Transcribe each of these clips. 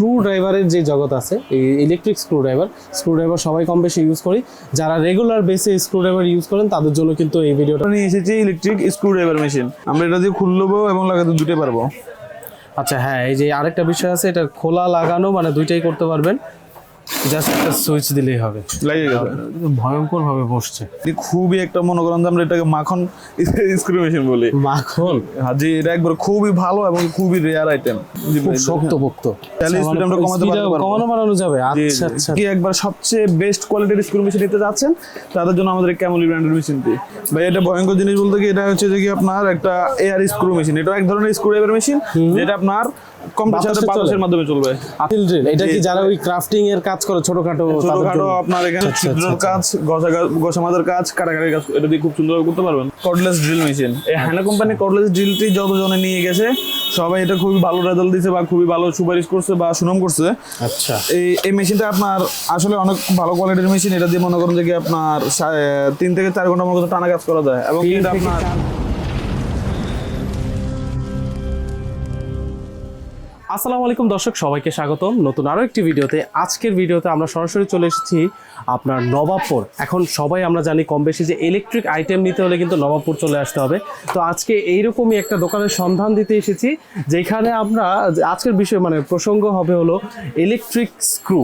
Screw ড্রাইভারের যে জগৎ আছে এই electric screwdriver screwdriver সবাই কম বেশি ইউজ করি। যারা রেগুলার বেসে স্ক্রু ড্রাইভার ইউজ করেন তাদের জন্য কিন্তু এই ভিডিওটা নিয়ে এসেছি ইলেকট্রিক স্ক্রু ড্রাইভার মেশিন আমরা এটা দিয়ে খুলবো এবং লাগাতে দুটোই পারব। আচ্ছা হ্যাঁ এই যে আরেকটা বিষয় আছে এটা খোলা লাগানো মানে দুইটাই করতে পারবেন। জাস্ট একটা সুইচ দিলেই হবে। লাগিয়ে গেছে ভয়ঙ্কর ভাবে বসছে খুবই একটা মনে করেন আমরা এটাকে মাখন স্ক্রু মেশিন বলি। মাখন? হ্যাঁ, জি এটা একবার খুবই ভালো এবং খুবই রেয়ার আইটেম শক্ত পোক্ত তাহলে speed আমরা কমাতে পারব। কমানো বাড়ানো যাবে? আচ্ছা আচ্ছা। কি একবার সবচেয়ে বেস্ট কোয়ালিটির স্ক্রু মেশিন নিতে যাচ্ছেন? তাদের জন্য আমাদের ক্যামলি ব্র্যান্ডের মেশিনটি ভাই এটা ভয়ঙ্কর জিনিস বলতে কি এটা হচ্ছে যে কি আপনার একটা এয়ার স্ক্রু মেশিন এটা এক ধরনের স্ক্রু ড্রাইভার মেশিন যেটা আপনার কম্প্রেসারের বাতাসে মাধ্যমে চলবে। আপিল ড্রিল এটা কি যারা ওই ক্রাফটিং এর কাজ করে ছোটখাটো ছোটখাটো আপনার এখানে আচ্ছা, ছিদ্রর আচ্ছা, কাজ গসা গসা কাজ কাটাকাটির কাজ এটা দিয়ে খুব সুন্দরভাবে করতে পারবেন। কর্ডলেস ড্রিল মেশিন এই হ্যানা কোম্পানি কর্ডলেস ড্রিলটি যতজনে নিয়ে গেছে সবাই এটা খুবই ভালো রেজাল্ট দিছে বা খুবই ভালো সুপারিশ করছে বা সুনাম করছে। আচ্ছা। এই এই মেশিনটা আপনার আসলে অনেক ভালো কোয়ালিটির মেশিন এটা দিয়ে মনে করেন যে কি আপনার তিন থেকে চার ঘণ্টার মতো টানা কাজ করা যায়। এবং এটা আপনার আসসালামু আলাইকুম দর্শক, সবাইকে স্বাগতম। নতুন আরও একটি ভিডিওতে। আজকের ভিডিওতে আমরা সরাসরি চলে এসেছি আপনার নবাবপুর। এখন সবাই আমরা জানি কম বেশি যে ইলেকট্রিক আইটেম নিতে হলে কিন্তু নবাবপুর চলে আসতে হবে। তো আজকে এইরকমই একটা দোকানের সন্ধান দিতে এসেছি, যেখানে আমরা আজকের বিষয় মানে প্রসঙ্গ হবে হলো electric screw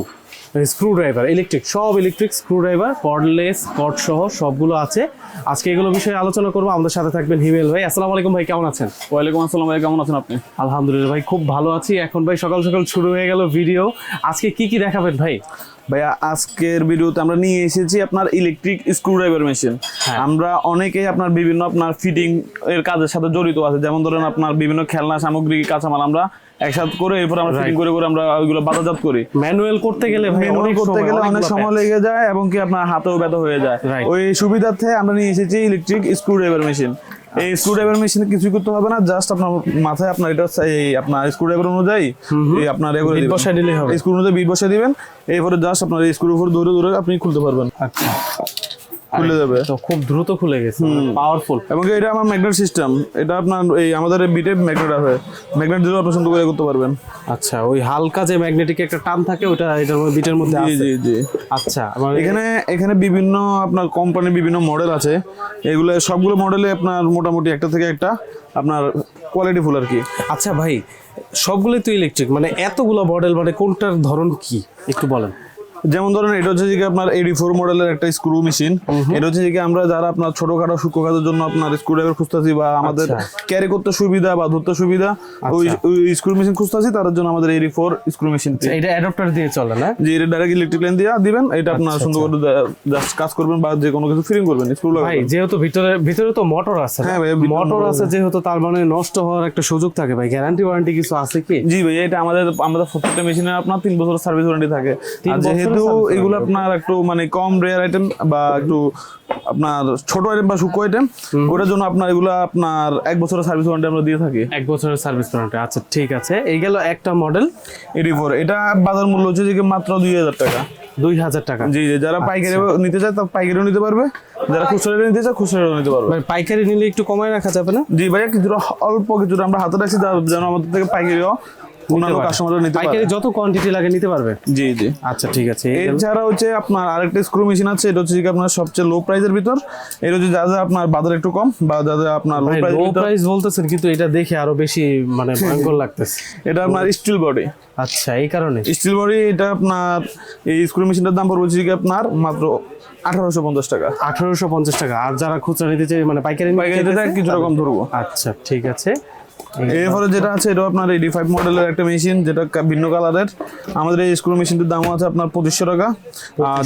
screwdriver electric সব ইলেকট্রিক স্ক্রু ড্রাইভার কর্ডলেস কট সহ সবগুলো আছে। আজকে এগুলো বিষয়ে আলোচনা করব। আমাদের সাথে থাকবেন হিমেল ভাই। আসসালামু আলাইকুম ভাই কেমন আছেন? ওয়ালাইকুম আসসালাম ভাই কেমন আছেন আপনি? আলহামদুলিল্লাহ ভাই খুব ভালো আছি। এখন ভাই সকাল সকাল শুরু হয়ে গেল ভিডিও আজকে কি কি দেখাবেন ভাই? ভাইয়া আজকের ভিডিওতে আমরা নিয়ে এসেছি আপনার ইলেকট্রিক স্ক্রু ড্রাইভার মেশিন। আমরা অনেকেই আপনার বিভিন্ন আপনার ফিটিং এর কাজের সাথে জড়িত আছে। যেমন ধরেন আপনার বিভিন্ন খেলনা সামগ্রী কাঁচামাল আমরা একসাথে করে এরপর আমরা ফিটিং করে করে আমরা ওইগুলো বাজারজাত করি। ম্যানুয়াল করতে গেলে অনেক করতে গেলে অনেক সময় লেগে যায় এবং কি আপনার হাতেও ব্যথা হয়ে যায়। ওই সুবিধার্থে আমরা নিয়ে এসেছি ইলেকট্রিক স্ক্রু ড্রাইভার মেশিন এই স্ক্রু ড্রাইভার মেশিনে কিছুই করতে হবে না জাস্ট আপনার মাথায় আপনার এটা এই আপনার স্ক্রু ড্রাইভার অনুযায়ী এই আপনার এ করে বিট দিবেন। বসায় হবে। স্ক্রু অনুযায়ী বিট বসে দিবেন এরপরে জাস্ট আপনার এই স্ক্রু উপর ধরে ধরে আপনি খুলতে পারবেন। আচ্ছা। খুলে যাবে। তো খুব দ্রুত খুলে গেছে পাওয়ারফুল এবং কি এটা আমার ম্যাগনেট সিস্টেম এটা আপনার এই আমাদের বিটে ম্যাগনেট আছে। ম্যাগনেট দিলেও আপনি সুন্দর করে করতে পারবেন। আচ্ছা ওই হালকা যে ম্যাগনেটিক একটা টান থাকে ওটা এটার মধ্যে বিটের মধ্যে আছে? জি জি। আচ্ছা এখানে এখানে বিভিন্ন আপনার কোম্পানির বিভিন্ন মডেল আছে। এগুলো সবগুলো মডেলে আপনার মোটামুটি একটা থেকে একটা আপনার কোয়ালিটি ফুল আর কি। আচ্ছা ভাই সবগুলোই তো ইলেকট্রিক মানে এতগুলো মডেল মানে কোনটার ধরন কি? একটু বলেন। যেমন ধরেন এটা হচ্ছে যে আপনার এইটি ফোর মডেলের একটা স্ক্রু মেশিন এটা হচ্ছে যে আমরা যারা আপনার ছোটখাটো সূক্ষ্ম কাজের জন্য আপনার স্ক্রু ড্রাইভার খুঁজতেছি বা আমাদের আচ্ছা। ক্যারি করতে সুবিধা বা ধরতে সুবিধা ওই ওই স্ক্রু মেশিন খুঁজতেছি তাদের জন্য আমাদের এডি ফোর স্ক্রু মেশিন এটা অ্যাডাপ্টার দিয়ে চলে না? যে এটা ডাইরেক্ট ইলেকট্রিক লাইন দিয়ে দিবেন এটা আপনার সুন্দর করে জাস্ট কাজ করবেন বা যে কোনো কিছু ফিটিং করবেন স্ক্রু ভাই যেহেতু ভিতরে ভিতরে তো মোটর আছে হ্যাঁ ভাই, মোটর আছে যেহেতু তার মানে নষ্ট হওয়ার একটা সুযোগ থাকে ভাই। গ্যারান্টি ওয়ারেন্টি কিছু আছে কি? জি ভাই এটা আমাদের আমাদের প্রত্যেকটা মেশিনে আপনার তিন বছর সার্ভিস ওয়ারেন্টি থাকে। আর যেহেতু service এগুলো আপনার একটু মানে কম রেয়ার আইটেম বা একটু আপনার ছোট আইটেম বা সূক্ষ্ম আইটেম ওটার জন্য আপনার এগুলো আপনার এক বছরের সার্ভিস ওয়ারেন্টি আমরা দিয়ে থাকি। এক বছরের সার্ভিস ওয়ারেন্টি আচ্ছা ঠিক আছে। এই গেল একটা মডেল এটি ফোর এটা বাজার মূল্য হচ্ছে যে মাত্র দুই হাজার টাকা। দুই হাজার টাকা। জি জি যারা পাইকারি নিতে চায় তারা পাইকারিও নিতে পারবে যারা খুচরা নিতে চায় খুচরাও নিতে পারবে। পাইকারি নিলে একটু কমায় রাখা যাবে না? জি ভাইয়া কিছুটা অল্প কিছুটা আমরা হাতে রাখছি যেন আমাদের থেকে পাইকারিও অন্যান্য কাস্টমারও নিতে পারে। পাইকারি যত কোয়ান্টিটি লাগে নিতে পারবে? জি জি। আচ্ছা ঠিক আছে। এছাড়া হচ্ছে আপনার আরেকটা স্ক্রু মেশিন আছে এটা হচ্ছে আপনার সবচেয়ে লো প্রাইসের ভিতর। এটা হচ্ছে যা যা আপনার বাজার একটু কম বা যা যা আপনার লো ভাই প্রাইসের লো প্রাইস বলতেছেন কিন্তু এটা দেখে আরও বেশি মানে ভয়ঙ্কর লাগতেছে। এটা আপনার স্টিল বডি আচ্ছা এই কারণে? স্টিল বডি এটা আপনার এই স্ক্রু মেশিনটার দাম পড়বে হচ্ছে আপনার মাত্র আঠারোশো পঞ্চাশ টাকা। আঠারোশো পঞ্চাশ টাকা। আর যারা খুচরা নিতে চাই মানে পাইকারি নিতে পাইকারিতে চাইতেছে, কিছুটা কম ধরবো। আচ্ছা ঠিক আছে। এরপরে যেটা আছে এটা আপনার এইটি ফাইভ মডেলের একটা মেশিন যেটা ভিন্ন কালারের। আমাদের এই স্ক্রু মেশিনটির দাম আছে আপনার পঁচিশশো টাকা। আর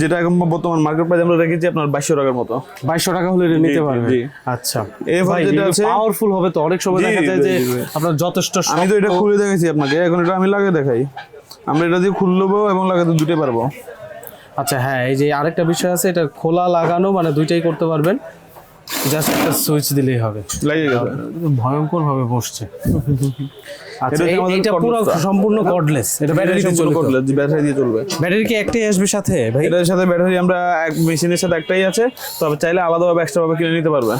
যেটা এখন বর্তমান মার্কেট প্রাইস আমরা রেখেছি আপনার বাইশশো টাকার মতো। বাইশশো টাকা হলে এটা নিতে পারবে। আচ্ছা। এরপরে যেটা আছে পাওয়ারফুল হবে তো। অনেক সময় দেখা যায় যে আপনার যথেষ্ট আমি তো এটা খুলে দেখেছি আপনাকে। এখন এটা আমি লাগিয়ে দেখাই। আমরা এটা দিয়ে খুলবো এবং লাগাতে দুটো পারব। আচ্ছা হ্যাঁ এই যে আরেকটা বিষয় আছে এটা খোলা লাগানো মানে দুইটাই করতে পারবেন। জাস্ট একটা সুইচ দিলেই হবে। লাগিয়ে গেছে। ভয়ঙ্কর ভাবে বসছে। আচ্ছা হচ্ছে এই- আমাদের এটা পুরো সম্পূর্ণ কর্ডলেস এটা ব্যাটারি দিয়ে চলবে তো? ব্যাটারি দিয়ে চলবে। ব্যাটারি কি একটাই আসবে সাথে ভাই? এটার সাথে ব্যাটারি আমরা এক মেশিনের সাথে একটাই আছে তবে চাইলে আলাদাভাবে এক্সট্রা ভাবে কিনে নিতে পারবে।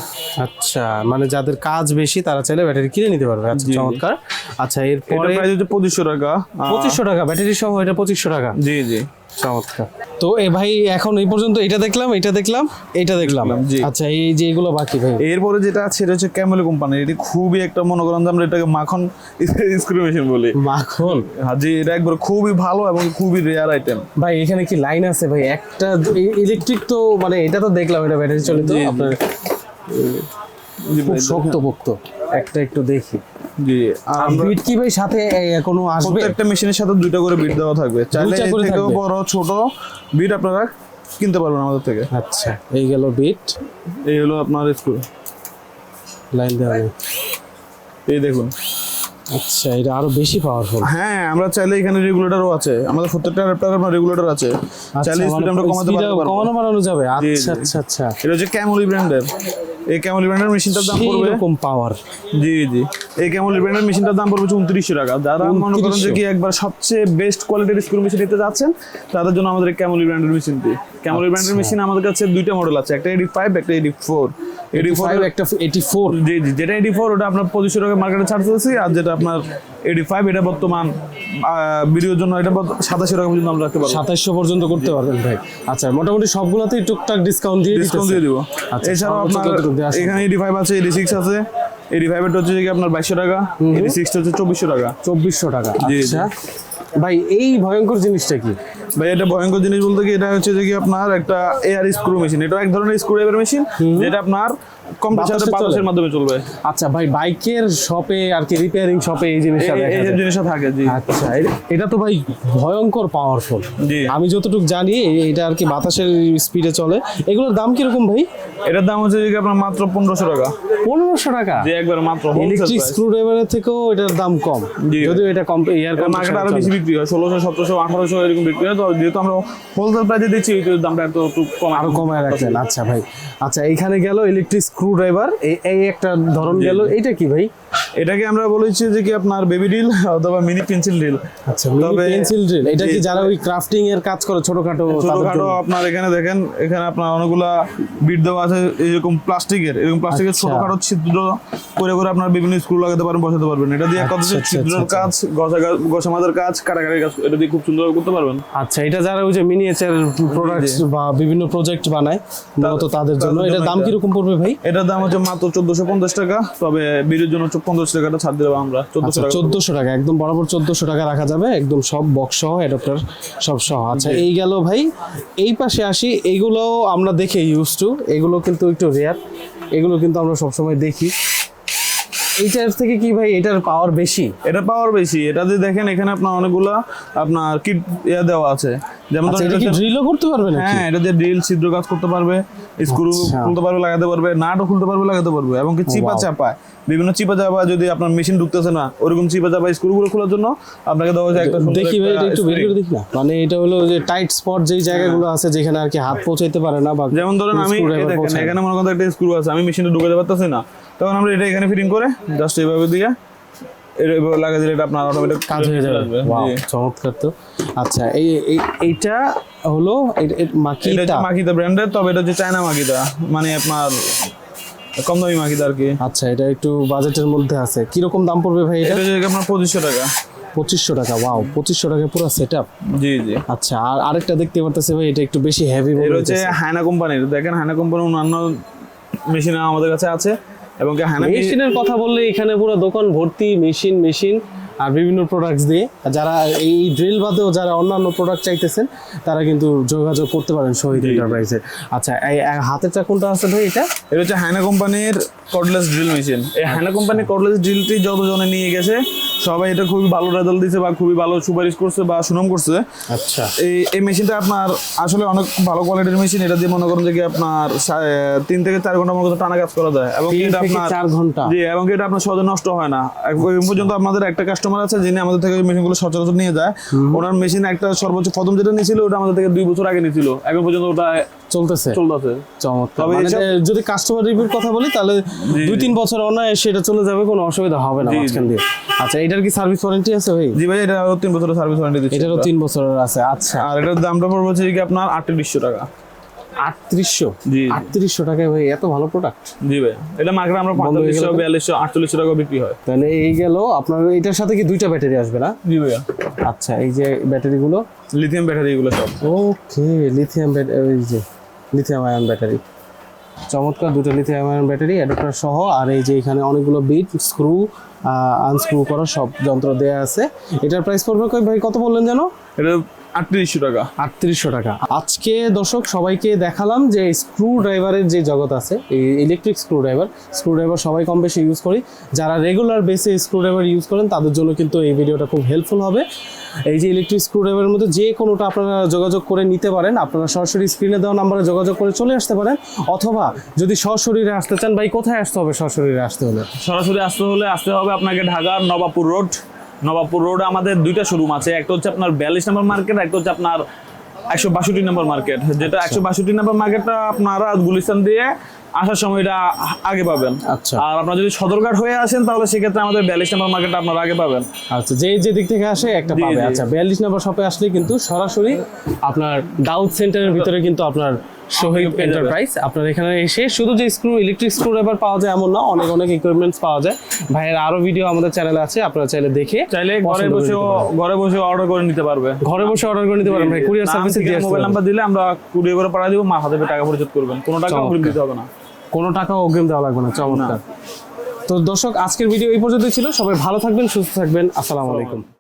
আচ্ছা মানে যাদের কাজ বেশি তারা চাইলে ব্যাটারি কিনে নিতে পারবে। আচ্ছা। চমৎকার। আচ্ছা এরপরে প্রাইস হচ্ছে পঁচিশশো টাকা। পঁচিশশো টাকা ব্যাটারি সহ এটা পঁচিশশো টাকা। জি জি। চমৎকার। তো এ ভাই এখন এই পর্যন্ত এটা দেখলাম এটা দেখলাম এটা দেখলাম। আচ্ছা এই যে এগুলো বাকি ভাই? এরপরে যেটা আছে এটা হচ্ছে ক্যামেল কোম্পানির এটি খুবই একটা মনে করেন আমরা এটাকে মাখন স্ক্রু মেশিন বলি। মাখন? হ্যাঁ জি এটা একবার খুবই ভালো এবং খুবই রেয়ার আইটেম ভাই এখানে কি লাইন আছে ভাই? একটা ইলেকট্রিক তো মানে এটা তো দেখলাম এটা ব্যাটারি চালিত জি, জি। আপনার খুব ভাই, শক্ত পোক্ত একটা একটু দেখি। জি আর বিট কি ভাই সাথে কোনো আসবে? প্রত্যেকটা মেশিনের সাথে দুইটা করে বিট দেওয়া থাকবে। চাইলে এর থেকেও বড় ছোট বিট আপনারা কিনতে পারবেন আমাদের থেকে। আচ্ছা এই গেল বিট। এই হলো আপনার স্কুল লাইন দেওয়া এই দেখুন। আচ্ছা এটা আরও বেশি পাওয়ারফুল হ্যাঁ আমরা চাইলে এখানে রেগুলেটরও আছে। আমাদের প্রত্যেকটা অ্যাডাপ্টার আপনার রেগুলেটর আছে। চাইলে স্পিড আমরা কমাতে পারব। মানে কমানো বাড়ানো যাবে। আচ্ছা আচ্ছা আচ্ছা। এটা হচ্ছে ক্যামলি ব্র্যান্ডের এই ক্যামলি ব্র্যান্ডের মেশিনটার দাম পড়বে রকম পাওয়ার জি জি। এই ক্যামলি ব্র্যান্ডের মেশিনটার দাম পড়বে হচ্ছে উনত্রিশশো টাকা। যারা মনে করেন যে কি একবার সবচেয়ে বেস্ট কোয়ালিটির স্ক্রু মেশিন নিতে যাচ্ছেন তাদের জন্য আমাদের ক্যামলি ব্র্যান্ডের মেশিনটি ক্যামলি ব্র্যান্ডের মেশিন আমাদের কাছে দুইটা মডেল আছে। একটা এডি ফাইভ একটা AD four AD four five একটা এইটি ফোর জি জি যেটা ওটা আপনার পঁচিশশো টাকা মার্কেটে ছাড় চলছে আর যেটা আপনার এডি ফাইভ এটা বর্তমান ভিডিওর জন্য এটা সাতাশি টাকা পর্যন্ত আমরা রাখতে পারব। সাতাইশশো পর্যন্ত করতে পারবেন ভাই। আচ্ছা মোটামুটি সবগুলোতেই টুকটাক ডিসকাউন্ট দিয়ে ডিসকাউন্ট দিয়ে দিব। আচ্ছা, এছাড়াও আপনার? এখানে এডি ফাইভ আছে? এডি সিক্স আছে এডি ফাইভ হচ্ছে কি আপনার বাইশশো টাকা এডি সিক্সটা হচ্ছে চব্বিশশো টাকা। চব্বিশশো টাকা। জি। আচ্ছা। ভাই এই ভয়ঙ্কর জিনিসটা কি? ভাই এটা ভয়ঙ্কর জিনিস বলতে কি এটা হচ্ছে যে কি আপনার একটা এয়ার স্ক্রু মেশিন এটা এক ধরনের স্ক্রু ড্রাইভার মেশিন যেটা আপনার বাতাসের মাধ্যমে চলবে। আচ্ছা ভাই বাইকের শপে আর কি রিপেয়ারিং শপে এই জিনিসটা দেখা যায়। সব জিনিসটা থাকে জি। আচ্ছা এটা তো ভাই ভয়ঙ্কর পাওয়ারফুল জি। আমি যতটুকু জানি এটা আর কি বাতাসের স্পিডে চলে। এগুলোর দাম কীরকম ভাই? এটার দাম হচ্ছে যে আপনার মাত্র পনেরোশো টাকা। পনেরোশো টাকা? যে একবার মাত্র ইলেকট্রিক স্ক্রু ড্রাইভারের থেকেও এটার দাম কম। যদিও এটা কম এয়ার মার্কেট আরও বেশি বিক্রি হয় ষোলোশো সতেরোশো আঠারোশো এরকম বিক্রি হয়। তো যেহেতু আমরা হোলসেল প্রাইসে দিচ্ছি তো দামটা একটু কম আরও কমায় রাখছেন আচ্ছা ভাই। আচ্ছা এইখানে গেল ইলেকট্রিক স্ক্রু ড্রাইভার এই একটা ধরন গেল। এইটা কি ভাই? এটাকে আমরা বলেছি যে কি আপনার বেবি ডিল অথবা মিনি পেন্সিল ডিল আচ্ছা তবে- পেন্সিল ড্রিল এটা কি যারা ওই ক্রাফটিং এর কাজ করে ছোটখাটো ছোটখাটো? আপনার এখানে দেখেন এখানে আপনার অনেকগুলা বিট দেওয়া আছে এরকম প্লাস্টিকের এরকম প্লাস্টিকের আচ্ছা। ছোটখাটো ছিদ্র করে করে আপনার বিভিন্ন স্ক্রু লাগাতে পারেন বসাতে পারবেন। এটা দিয়ে কত আচ্ছা, আচ্ছা, ছিদ্রের আচ্ছা, কাজ গসা গসা মাজার কাজ কাটাকাটির কাজ এটা দিয়ে খুব সুন্দর করতে পারবেন। আচ্ছা এটা যারা ওই যে মিনিয়েচার প্রোডাক্টস বা বিভিন্ন প্রজেক্ট বানায় মূলত তাদের জন্য। এটার দাম এটা। কীরকম পড়বে ভাই? এটার দাম হচ্ছে মাত্র চোদ্দশো পঞ্চাশ টাকা তবে বিড়ির জন্য টাকাটা ছাড় দেবো আমরা। চোদ্দশো আচ্ছা টাকা চোদ্দশো টাকা একদম বরাবর চোদ্দশো টাকা রাখা যাবে একদম সব বক্স সহ অ্যাডাপ্টার সব সহ। আচ্ছা এই গেল ভাই এই পাশে আসি এইগুলো আমরা দেখে ইউজ টু এগুলো কিন্তু একটু রেয়ার এগুলো কিন্তু আমরা সবসময় দেখি। এইটার থেকে কি ভাই এটার পাওয়ার বেশি? এটা পাওয়ার বেশি। এটা যদি দেখেন এখানে আপনার অনেকগুলা আপনার কিট ইয়া দেওয়া আছে। যেমন আচ্ছা এটা কি ড্রিলও করতে পারবে নাকি হ্যাঁ এটা দিয়ে ড্রিল ছিদ্র কাজ করতে পারবে স্ক্রু আচ্ছা। খুলতে পারবে লাগাতে পারবে নাটও খুলতে পারবে লাগাতে পারবে এবং কি চিপা. চাপায় বিভিন্ন চিপা চাপা যদি আপনার মেশিন ঢুকতেছে না ওরকম চিপা চাপা স্ক্রুগুলো খোলার জন্য আপনাকে দেওয়া হয়েছে একটা দেখি ভাই এটা একটু বের করে দেখি না মানে এটা হলো যে টাইট স্পট যেই জায়গাগুলো আছে যেখানে আর কি হাত পৌঁছাইতে পারে না বা যেমন ধরেন আমি। এখানে মনে করেন একটা স্ক্রু আছে আমি মেশিনটা ঢুকাতে পারতেছি না তখন আমরা এটা এখানে ফিটিং করে জাস্ট এইভাবে দিয়ে লাগিয়ে দিলে এটা আপনার অটোমেটিক কাজ হয়ে যাবে। চমৎকার তো। আচ্ছা এই এই- এইটা হলো হচ্ছে মাকিদা ব্র্যান্ডের তবে এটা হচ্ছে চায়না মাকিদা মানে আপনার কম দামি মাকিদা আর কি। আচ্ছা এটা একটু বাজেটের মধ্যে আছে। কীরকম দাম পড়বে ভাই এটা? এটা আপনার পঁচিশশো টাকা। পঁচিশশো টাকা ওয়াও পঁচিশশো টাকা পুরো সেট আপ জি জি। আচ্ছা আর আরেকটা দেখতে পারতেছে ভাই এটা একটু বেশি হেভি এটা হচ্ছে হায়না কোম্পানির দেখেন হায়না কোম্পানির অন্যান্য মেশিন আমাদের কাছে আছে। এবং মেশিনের কথা বললে এখানে পুরো দোকান ভর্তি মেশিন মেশিন আর বিভিন্ন প্রোডাক্টস দিয়ে। যারা এই ড্রিল বাদেও যারা অন্যান্য প্রোডাক্ট চাইতেছেন তারা কিন্তু যোগাযোগ করতে পারেন শহীদ এন্টারপ্রাইজে আচ্ছা এই হাতের হাতেরটা কোনটা আছে ভাই এটা? এটা হচ্ছে হায়না কোম্পানির কর্ডলেস ড্রিল মেশিন এই হায়না কোম্পানির কর্ডলেস ড্রিলটি যতজনে নিয়ে গেছে সবাই এটা খুবই ভালো রেজাল্ট দিচ্ছে বা খুবই ভালো সুপারিশ করছে বা সুনাম করছে। আচ্ছা। এই এই মেশিনটা আপনার আসলে অনেক ভালো কোয়ালিটির মেশিন এটা দিয়ে মনে করেন যে কি আপনার তিন থেকে চার ঘণ্টার মতো টানা কাজ করা যায়। এবং এটা আপনার চার ঘণ্টা। জি এবং এটা আপনার সহজে নষ্ট হয় না। ওই পর্যন্ত আমাদের একটা কাস্টমার কাস্টমার আছে যিনি আমাদের থেকে মেশিনগুলো সচরাচর নিয়ে যায়। ওনার মেশিন একটা সর্বোচ্চ প্রথম যেটা নিয়েছিল ওটা আমাদের থেকে দুই বছর আগে নিয়েছিল। এখন পর্যন্ত ওটা চলতেছে। চলতেছে। চমৎকার। মানে যদি কাস্টমার রিভিউর কথা বলি তাহলে দুই তিন বছর অনায়াসে সেটা চলে যাবে কোনো অসুবিধা হবে না। মাঝখান দিয়ে। আচ্ছা এটার কি সার্ভিস ওয়ারেন্টি আছে ভাই? জি ভাই এটা তিন বছরের সার্ভিস ওয়ারেন্টি দিচ্ছি এটারও তিন বছরের আছে আচ্ছা। আর এটার দামটা পড়বে হচ্ছে কি আপনার আটত্রিশশো টাকা। আটত্রিশশো? জি। আটত্রিশশো টাকায় ভাই এত ভালো প্রোডাক্ট জি ভাই এটা মার্কেটে আমরা পঁয়তাল্লিশশো বিয়াল্লিশশো আটচল্লিশশো টাকা বিক্রি হয়। তাহলে এই গেল আপনার এটার সাথে কি দুইটা ব্যাটারি আসবে না? জি ভাইয়া। আচ্ছা এই যে ব্যাটারিগুলো। লিথিয়াম ব্যাটারি এগুলো সব। ওকে লিথিয়াম ব্যাটারি এই যে। লিথিয়াম আয়ন ব্যাটারি চমৎকার দুটো লিথিয়াম আয়ন ব্যাটারি অ্যাডাপ্টার সহ, আর এই যে এখানে অনেকগুলো বিট স্ক্রু আনস্ক্রু করা সব যন্ত্র দেয়া আছে। এটার প্রাইস পড়বে ভাই? কত বললেন যেন? এটা আটত্রিশশো টাকা। আটত্রিশশো টাকা। আজকে দর্শক সবাইকে দেখালাম যে স্ক্রু ড্রাইভারের যে জগৎ আছে এই electric screwdriver screwdriver সবাই কম বেশি ইউজ করি। যারা রেগুলার বেসে স্ক্রু ড্রাইভার ইউজ করেন তাদের জন্য কিন্তু এই ভিডিওটা খুব হেল্পফুল হবে। এই যে ইলেকট্রিক স্ক্রু ড্রাইভারের মধ্যে যে কোনোটা আপনারা যোগাযোগ করে নিতে পারেন আপনারা সরাসরি স্ক্রিনে দেওয়া নাম্বারে যোগাযোগ করে চলে আসতে পারেন। অথবা যদি সশরীরে আসতে চান ভাই কোথায় আসতে হবে সশরীরে আসতে হলে? সরাসরি আসতে হলে আসতে হবে আপনাকে ঢাকার নবাবপুর রোড নবাবপুর রোডে আমাদের দুইটা শোরুম আছে। একটা হচ্ছে আপনার বিয়াল্লিশ নম্বর মার্কেট একটা হচ্ছে আপনার একশো বাষট্টি নম্বর মার্কেট যেটা একশো বাষট্টি নম্বর মার্কেটটা আপনারা গুলিস্তান দিয়ে আসার সময় এটা আগে পাবেন। আচ্ছা। আর আপনারা যদি সদরঘাট হয়ে আসেন তাহলে সেক্ষেত্রে আমাদের বিয়াল্লিশ নম্বর মার্কেটটা আপনারা আগে পাবেন। আচ্ছা যে যে দিক থেকে আসে একটা পাবে। আচ্ছা বিয়াল্লিশ নম্বর শপে আসলে কিন্তু সরাসরি আপনার দাউদ সেন্টারের ভিতরে কিন্তু আপনার শহীদ এন্টারপ্রাইজ আপনার এখানে এসে শুধু যে স্ক্রু ইলেকট্রিক স্ক্রু ড্রাইভার পাওয়া যায় এমন না অনেক অনেক ইকুইপমেন্টস পাওয়া যায়। ভাইয়ের আরও ভিডিও আমাদের চ্যানেলে আছে আপনারা চাইলে দেখে চাইলে ঘরে পারেন। ঘরে বসে অর্ডার করে নিতে পারবে। ঘরে বসে অর্ডার করে নিতে পারেন ভাই কুরিয়ার সার্ভিসে দিয়ে মোবাইল নাম্বার দিলে আমরা কুরিয়ার করে পাঠিয়ে দিব মা হাতে টাকা পরিশোধ করবেন। কোনো টাকা। অগ্রিম দিতে হবে না। কোনো টাকা অগ্রিম দেওয়া লাগবে না চমৎকার। তো দর্শক আজকের ভিডিও এই পর্যন্তই ছিল। সবাই ভালো থাকবেন সুস্থ থাকবেন। আসসালামু আলাইকুম।